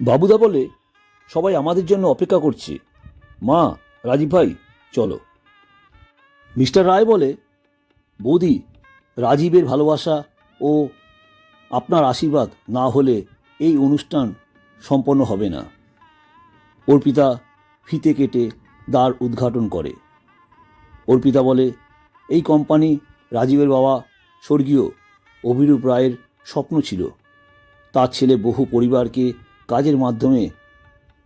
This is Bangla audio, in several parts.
বাবুদা বলে, সবাই আমাদের জন্য অপেক্ষা করছে। মা, রাজীব ভাই, চলো। মিস্টার রায় বলে, বৌদি, রাজীবের ভালোবাসা ও আপনার আশীর্বাদ না হলে এই অনুষ্ঠান সম্পন্ন হবে না। অর্পিতা ফিতে কেটে দ্বার উদ্ঘাটন করে। অর্পিতা বলে, এই কোম্পানি রাজীবের বাবা স্বর্গীয় অভিরূপ রায়ের স্বপ্ন ছিল। তার ছেলে বহু পরিবারকে কাজের মাধ্যমে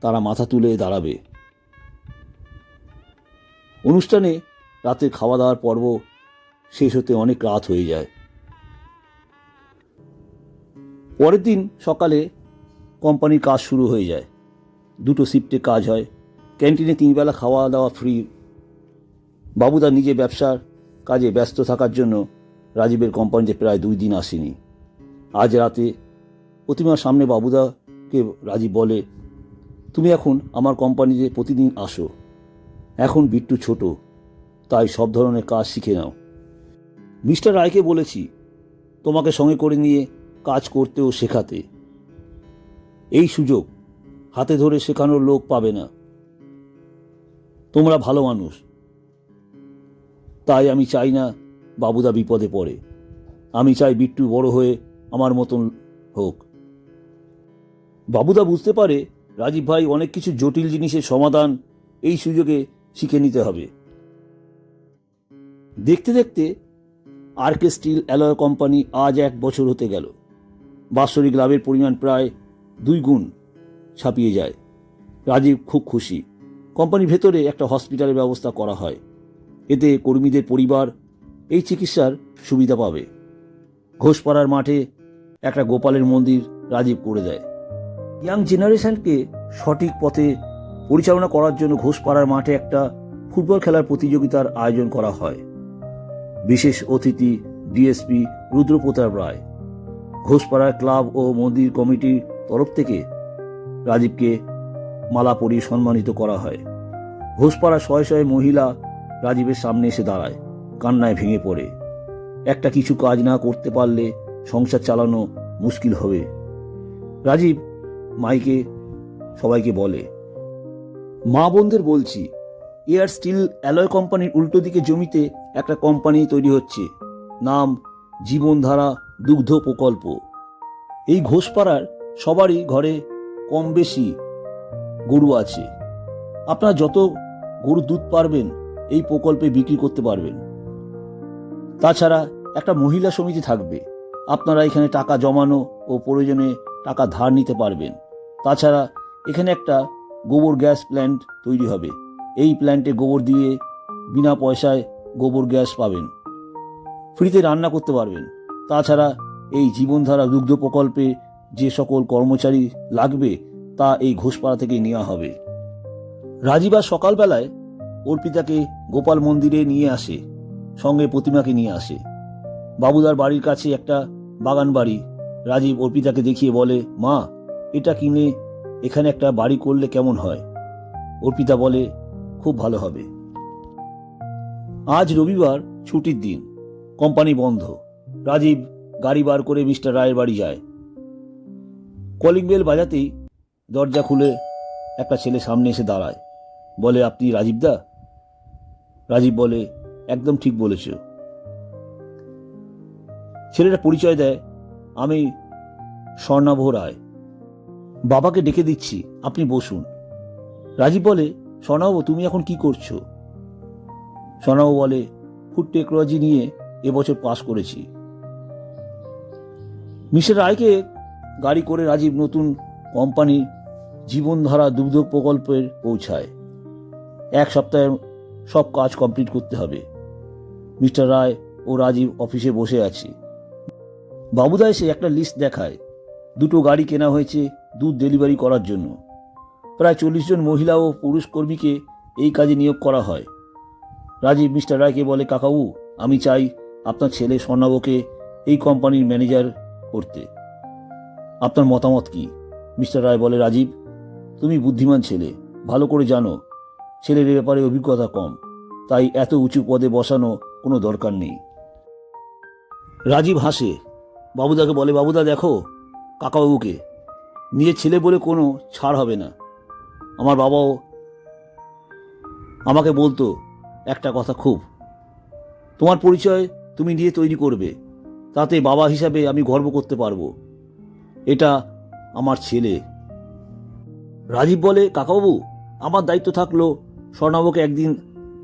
তারা মাথা তুলে দাঁড়াবে। অনুষ্ঠানে রাতে খাওয়া দাওয়ার পর্ব শেষ হতে অনেক রাত হয়ে যায়। পরের দিন সকালে কোম্পানির কাজ শুরু হয়ে যায়। দুটো শিফটে কাজ হয়। ক্যান্টিনে তিনবেলা খাওয়া দাওয়া ফ্রি বাবুদা নিজে ব্যবসার কাজে ব্যস্ত থাকার জন্য রাজীবের কোম্পানিতে প্রায় দুই দিন আসেনি। আজ রাতে প্রতিমার সামনে বাবুদাকে রাজীব বলে, তুমি এখন আমার কোম্পানিতে প্রতিদিন আসো। এখন বিট্টু ছোট, তাই সব ধরনের কাজ শিখে নাও। মিস্টার রায়কে বলেছি, তোমাকে সঙ্গে করে নিয়ে কাজ করতে ও শেখাতে। এই সুযোগ হাতে ধরে শেখানোর লোক পাবে না। তোমরা ভালো মানুষ। তাই আমি চাই না বাবুদা বিপদে পড়ে। আমি চাই বিট্টু বড় হয়ে আমার মতন হোক। বাবুদা বুঝতে পারে রাজীব ভাই অনেক কিছু জটিল জিনিসের সমাধান এই সুযোগে শিখে নিতে হবে। দেখতে দেখতে আরকে স্টিল অ্যালয় কোম্পানি আজ এক বছর হতে গেল। বাৎসরিক লাভের পরিমাণ প্রায় দুই গুণ ছাপিয়ে যায়। রাজীব খুব খুশি। কোম্পানির ভেতরে একটা হসপিটালের ব্যবস্থা করা হয়। এতে কর্মীদের পরিবার এই চিকিৎসার সুবিধা পাবে। ঘোষপাড়ার মাঠে একটা গোপালের মন্দির রাজীব করে দেয়। ইয়াং জেনারেশনকে সঠিক পথে পরিচালনা করার জন্য ঘোষপাড়ার মাঠে একটা ফুটবল খেলার প্রতিযোগিতার আয়োজন করা হয়। বিশেষ অতিথি ডিএসপি রুদ্রপ্রতাপ রায়। ঘোষপাড়ার ক্লাব ও মন্দির কমিটির তরফ থেকে রাজীবকে মালা পরিয়ে সম্মানিত করা হয়। ঘোষপাড়া শয়ে শয়ে মহিলা রাজীবের সামনে এসে দাঁড়ায়, কান্নায় ভেঙে পড়ে। একটা কিছু কাজ না করতে পারলে সংসার চালানো মুশকিল হবে। রাজীব মাইকে সবাইকে বলে। মা বোনদের বলছি এয়ার স্টিল অ্যালয় কোম্পানির উল্টো দিকে জমিতে একটা কোম্পানি তৈরি হচ্ছে, নাম জীবনধারা দুগ্ধ প্রকল্প। এই ঘোষপাড়ার সবারই ঘরে কম বেশি গরু আছে। আপনারা যত গরুর দুধ পারবেন, এই প্রকল্পে বিক্রি করতে পারবেন। তাছাড়া একটা মহিলা সমিতি থাকবে, আপনারা এখানে টাকা জমানো ও প্রয়োজনে টাকা ধার নিতে পারবেন। তাছাড়া এখানে একটা গোবর গ্যাস প্ল্যান্ট তৈরি হবে। এই প্ল্যান্টে গোবর দিয়ে বিনা পয়সায় গোবর গ্যাস পাবেন। ফ্রিতে রান্না করতে পারবেন। তাছাড়া এই জীবনধারা দুগ্ধ প্রকল্পে যে সকল কর্মচারী লাগবে, তা এই ঘোষপাড়া থেকে নেওয়া হবে। রাজীবা সকালবেলায় অর্পিতাকে গোপাল মন্দিরে নিয়ে আসে, সঙ্গে প্রতিমাকে নিয়ে আসে। বাবুদার বাড়ির কাছে একটা বাগান বাড়ি রাজীব অর্পিতাকে দেখিয়ে বলে, মা এটা কিনে এখানে একটা বাড়ি করলে কেমন হয়? অর্পিতা বলে, খুব ভালো হবে। আজ রবিবার, ছুটির দিন। কোম্পানি বন্ধ। রাজীব গাড়ি বার করে মিস্টার রায়ের বাড়ি যায়। কলিং বেল বাজাতেই দরজা খুলে একটা ছেলে সামনে এসে দাঁড়ায়। বলে, আপনি রাজীব দা? রাজীব বলে, একদম ঠিক বলেছ। ছেলেটা পরিচয় দেয়, আমি স্বর্ণাভ রায়। বাবাকে ডেকে দিচ্ছি, আপনি বসুন। রাজীব বলে স্বর্ণাভ তুমি এখন কি করছ? স্বর্ণাভ বলে, ফুড টেকনোলজি নিয়ে এবছর পাশ করেছি। মিস্টার রায়কে গাড়ি করে রাজীব নতুন কোম্পানি জীবনধারা দুগ্ধ প্রকল্পের পৌঁছায়। এক সপ্তাহে সব কাজ কমপ্লিট করতে হবে। মিস্টার রায় ও রাজীব অফিসে বসে আছে। বাবুদা এসে একটা লিস্ট দেখায়। দুটো গাড়ি কেনা হয়েছে দুধ ডেলিভারি করার জন্য। প্রায় চল্লিশ জন মহিলা ও পুরুষ কর্মীকে এই কাজে নিয়োগ করা হয়। রাজীব মিস্টার রায়কে বলে, কাকাবু, আমি চাই আপনার ছেলে স্বর্ণাবকে এই কোম্পানির ম্যানেজার করতে। আপনার মতামত কি? মিস্টার রায় বলে, রাজীব, তুমি বুদ্ধিমান ছেলে। ভালো করে জানো, ছেলের ব্যাপারে অভিজ্ঞতা কম। তাই এত উঁচু পদে বসানো কোনো দরকার নেই। রাজীব হাসে। বাবুদাকে বলে, বাবুদা, দেখো কাকাবাবুকে নিজের ছেলে বলে কোনো ছাড় হবে না। আমার বাবাও আমাকে বলতো একটা কথা খুব, তোমার পরিচয় তুমি নিজে তৈরি করবে, তাতে বাবা হিসাবে আমি গর্ব করতে পারব। এটা আমার ছেলে। রাজীব বলে, কাকাবাবু, আমার দায়িত্ব থাকল স্বর্ণাবকে একদিন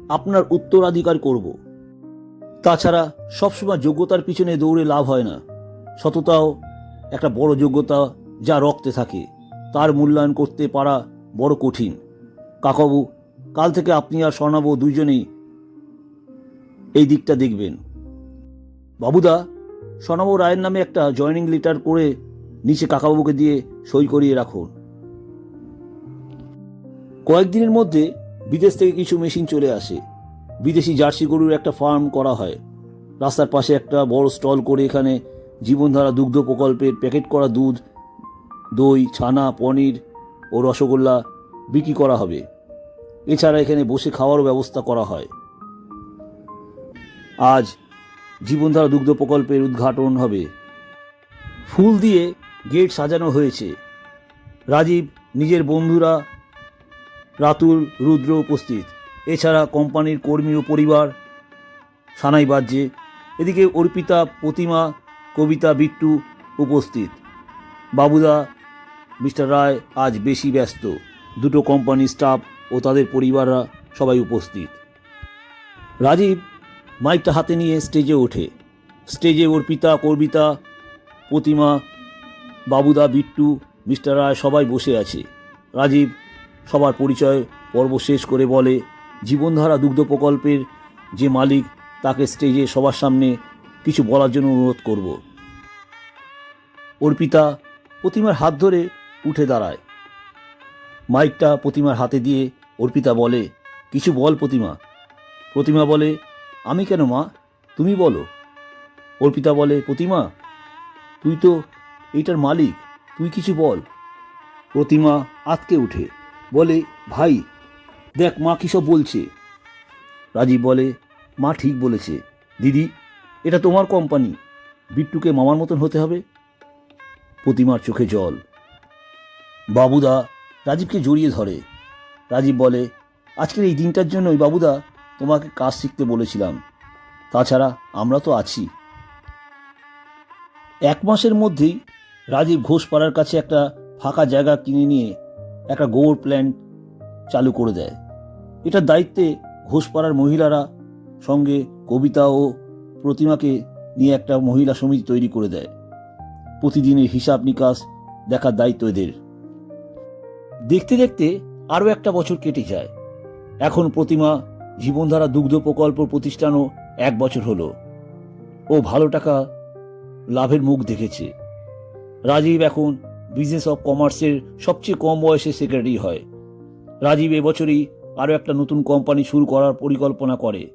আপনার উত্তরাধিকার করব। তাছাড়া সবসময় যোগ্যতার পিছনে দৌড়ে লাভ হয় না। সততাও একটা বড় যোগ্যতা যা রক্তে থাকে, তার মূল্যায়ন করতে পারা বড় কঠিন। কাকাবু, কাল থেকে আপনি আর স্বর্ণাবু দুইজনেই এই দিকটা দেখবেন। বাবুদা, স্বর্ণাবু রায়ের নামে একটা জয়নিং লেটার করে নিচে কাকাবাবুকে দিয়ে সই করিয়ে রাখুন। কয়েকদিনের মধ্যে বিদেশ থেকে কিছু মেশিন চলে আসে। বিদেশি জার্সি গরুর একটা ফার্ম করা হয়। রাস্তার পাশে একটা বড় স্টল করে এখানে জীবনধারা দুগ্ধ প্রকল্পের প্যাকেট করা দুধ দই, ছানা, পনির ও রসগোল্লা বিক্রি করা হবে। এছাড়া এখানে বসে খাওয়ারও ব্যবস্থা করা হয়। আজ জীবনধারা দুগ্ধ প্রকল্পের উদ্ঘাটন হবে। ফুল দিয়ে গেট সাজানো হয়েছে। রাজীব, নিজের বন্ধুরা, রাতুল, রুদ্র উপস্থিত। এছাড়া কোম্পানির কর্মী ও পরিবার, সানাই বাজছে। এদিকে অর্পিতা, প্রতিমা, কবিতা, বিট্টু উপস্থিত। বাবুদা মিস্টার রায় আজ বেশি ব্যস্ত। দুটো কোম্পানির স্টাফ ও তাদের পরিবাররা সবাই উপস্থিত। রাজীব মাইকটা হাতে নিয়ে স্টেজে ওঠে। স্টেজে অর্পিতা কর্বিতা প্রতিমা, বাবুদা, বিট্টু, মিস্টার রায় সবাই বসে আছে। রাজীব সবার পরিচয় পর্ব শেষ করে বলে, জীবনধারা দুগ্ধ প্রকল্পের যে মালিক, তাকে স্টেজে সবার সামনে কিছু বলার জন্য অনুরোধ করব। অর্পিতা প্রতিমার হাত ধরে উঠে দাঁড়ায়। মাইকটা প্রতিমার হাতে দিয়ে অর্পিতা বলে, কিছু বল প্রতিমা। প্রতিমা বলে, আমি কেন মা? তুমি বলো। অর্পিতা বলে, প্রতিমা, তুই তো এইটার মালিক, তুই কিছু বল। প্রতিমা আতকে উঠে বলে, ভাই, দেখ মা কী সব বলছে। রাজীব বলে, মা ঠিক বলেছে। দিদি, এটা তোমার কোম্পানি। বিট্টুকে মামার মতন হতে হবে? প্রতিমার চোখে জল। বাবুদা রাজীবকে জড়িয়ে ধরে। রাজীব বলে, আজকের এই দিনটার জন্যই বাবুদা তোমাকে কাজ শিখতে বলেছিলাম। তাছাড়া আমরা তো আছি। এক মাসের মধ্যেই রাজীব ঘোষপাড়ার কাছে একটা ফাঁকা জায়গা কিনে নিয়ে একটা গোবর প্ল্যান্ট চালু করে দেয়। এটার দায়িত্বে ঘোষপাড়ার মহিলারা সঙ্গে কবিতা ও প্রতিমাকে নিয়ে একটা মহিলা সমিতি তৈরি করে দেয়। প্রতিদিনের হিসাব নিকাশ দেখার দায়িত্ব এদের। দেখতে দেখতে আরও একটা বছর কেটে যায়। এখন প্রতিমা জীবনধারা দুগ্ধ প্রকল্প প্রতিষ্ঠানও এক বছর হলো। ও ভালো টাকা লাভের মুখ দেখেছে। রাজীব এখন বিজনেস অফ কমার্সের সবচেয়ে কম বয়সে সেক্রেটারি হয়। রাজীব এবছরই আরও একটা নতুন কোম্পানি শুরু করার পরিকল্পনা করে।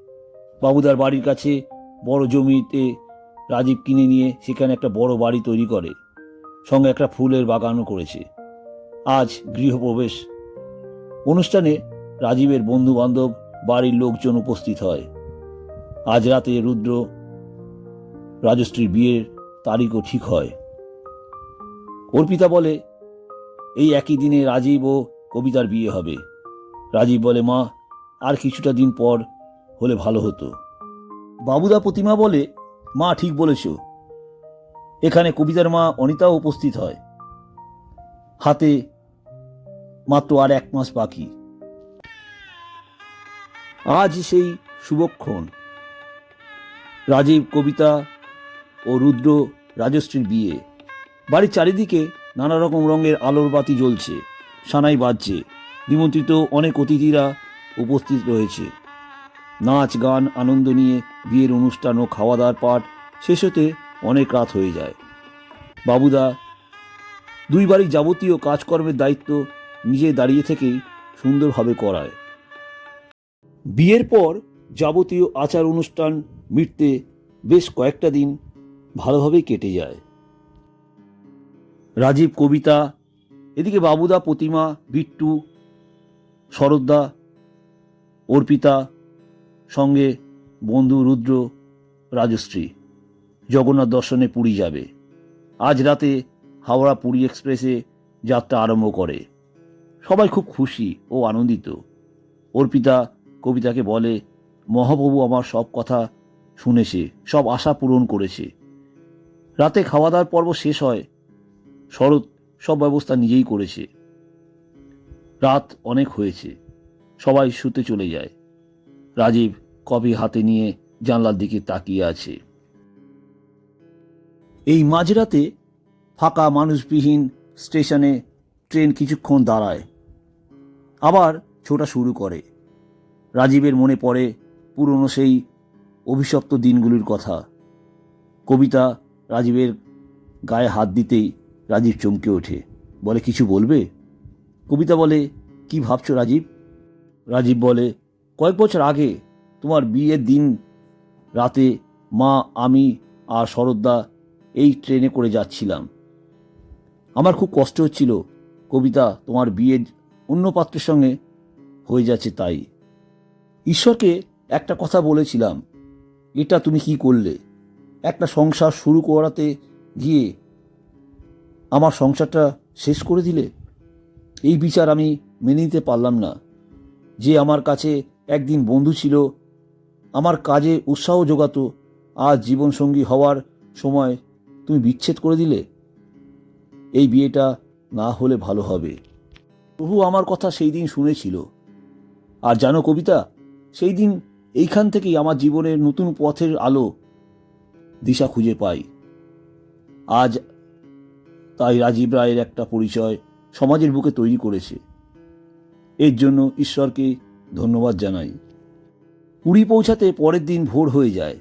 বাবুদার বাড়ির কাছে বড় জমিতে রাজীব কিনে নিয়ে সেখানে একটা বড় বাড়ি তৈরি করে। সঙ্গে একটা ফুলের বাগানও করেছে। আজ গৃহপ্রবেশ। অনুষ্ঠানে রাজীবের বন্ধু বান্ধব বাড়ির লোকজন উপস্থিত হয়। আজ রাতে রুদ্র রাজশ্রীর বিয়ের তারিখও ঠিক হয়। অর্পিতা বলে, এই একই দিনে রাজীব ও কবিতার বিয়ে হবে। রাজীব বলে, মা, আর কিছুটা দিন পর হলে ভালো হতো। বাবুদা প্রতিমা বলে, মা, ঠিক বলেছ। এখানে কবিতার মা অনিতাও উপস্থিত হয়। হাতে মাত্র আর এক মাস বাকি। আজ সেই শুভক্ষণ। রাজীব, কবিতা ও রুদ্র রাজশ্রীর বিয়ে। বাড়ির চারিদিকে নানা রকম রঙের আলোর বাতি জ্বলছে, সানাই বাজছে। নিমন্ত্রিত অনেক অতিথিরা উপস্থিত রয়েছে। নাচ, গান, আনন্দ নিয়ে বিয়ের অনুষ্ঠান ও খাওয়া দাওয়ার পাঠ শেষ হতে অনেক রাত হয়ে যায়। বাবুদা, দুই বাড়ির যাবতীয় কাজকর্মের দায়িত্ব নিজে দাঁড়িয়ে থেকেই সুন্দরভাবে করায়। বিয়ের পর যাবতীয় আচার অনুষ্ঠান, মিটতে বেশ কয়েকটা দিন ভালোভাবেই কেটে যায়। রাজীব, কবিতা, এদিকে বাবুদা, প্রতিমা, বিট্টু শরদ্দা অর্পিতা, সঙ্গে বন্ধু রুদ্র, রাজশ্রী। জগন্নাথ দর্শনে পুরী যাবে। আজ রাতে হাওড়া পুরী এক্সপ্রেসে যাত্রা আরম্ভ করে। সবাই খুব খুশি ও আনন্দিত। অর্পিতা কবিতাকে বলে, মহাপ্রভু আমার সব কথা শুনেছে, সব আশা পূরণ করেছে। রাতে খাওয়া দাওয়ার পর্ব শেষ হয়, শরৎ সব ব্যবস্থা নিজেই করেছে। রাত অনেক হয়েছে, সবাই শুতে চলে যায়। রাজীব কফি হাতে নিয়ে জানলার দিকে তাকিয়ে আছে। এই মাঝরাতে ফাঁকা মানুষবিহীন স্টেশনে ট্রেন কিছুক্ষণ দাঁড়ায়। আবার ছোটা শুরু করে। রাজীবের মনে পড়ে পুরনো সেই অভিশপ্ত দিনগুলির কথা। কবিতা রাজীবের গায়ে হাত দিতেই রাজীব চমকে ওঠে। বলে, কিছু বলবে? কবিতা বলে, কি ভাবছ রাজীব? রাজীব বলে, কয়েক বছর আগে তোমার বিয়ের দিন রাতে মা, আমি আর শরদ্দা এই ট্রেনে করে যাচ্ছিলাম। আমার খুব কষ্ট হচ্ছিল। কবিতা, তোমার বিয়ে অন্য পাত্রের সঙ্গে হয়ে যাচ্ছে তাই। ঈশ্বরকে একটা কথা বলেছিলাম, এটা তুমি কি করলে? একটা সংসার শুরু করাতে গিয়ে আমার সংসারটা শেষ করে দিলে? এই বিচার আমি মেনে নিতে পারলাম না। যে আমার কাছে একদিন বন্ধু ছিল, আমার কাজে উৎসাহ যোগাতো, আজ জীবনসঙ্গী হওয়ার সময় তুমি বিচ্ছেদ করে দিলে? এই বিয়েটা না হলে ভালো হবে। প্রভু আমার কথা সেই দিন শুনেছিল। আর জানো কবিতা, সেই দিন এইখান থেকেই আমার জীবনের নতুন পথের আলো দিশা খুঁজে পাই। আজ তাই রাজীব রায়ের একটা পরিচয় সমাজের বুকে তৈরি করেছে। এর জন্য ঈশ্বরকে ধন্যবাদ জানাই। পুরী পৌঁছাতে পরের দিন ভোর হয়ে যায়।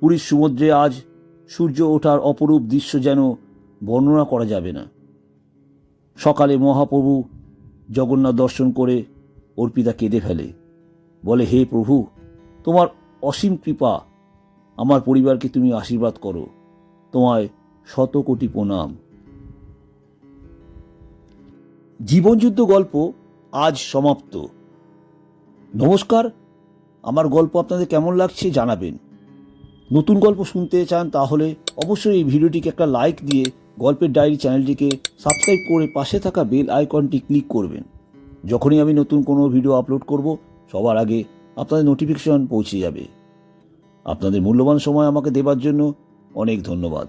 পুরীর সমুদ্রে আজ সূর্য ওঠার অপরূপ দৃশ্য যেন বর্ণনা করা যাবে না। সকালে মহাপ্রভু জগন্নাথ দর্শন করে অর্পিতা কেঁদে ফেলে। বলে, হে প্রভু, তোমার অসীম কৃপা, আমার পরিবারকে তুমি আশীর্বাদ করো। তোমায় শত কোটি প্রণাম। জীবনযুদ্ধ গল্প আজ সমাপ্ত। নমস্কার, আমার গল্প আপনাদের কেমন লাগছে জানাবেন। নতুন গল্প শুনতে চান তাহলে অবশ্যই এই ভিডিওটিকে একটা লাইক দিয়ে গল্পের ডায়েরি চ্যানেলটিকে সাবস্ক্রাইব করে পাশে থাকা বেল আইকনটি ক্লিক করবেন। যখনই আমি নতুন কোনো ভিডিও আপলোড করব, সবার আগে আপনাদের নোটিফিকেশন পৌঁছে যাবে। আপনাদের মূল্যবান সময় আমাকে দেবার জন্য অনেক ধন্যবাদ।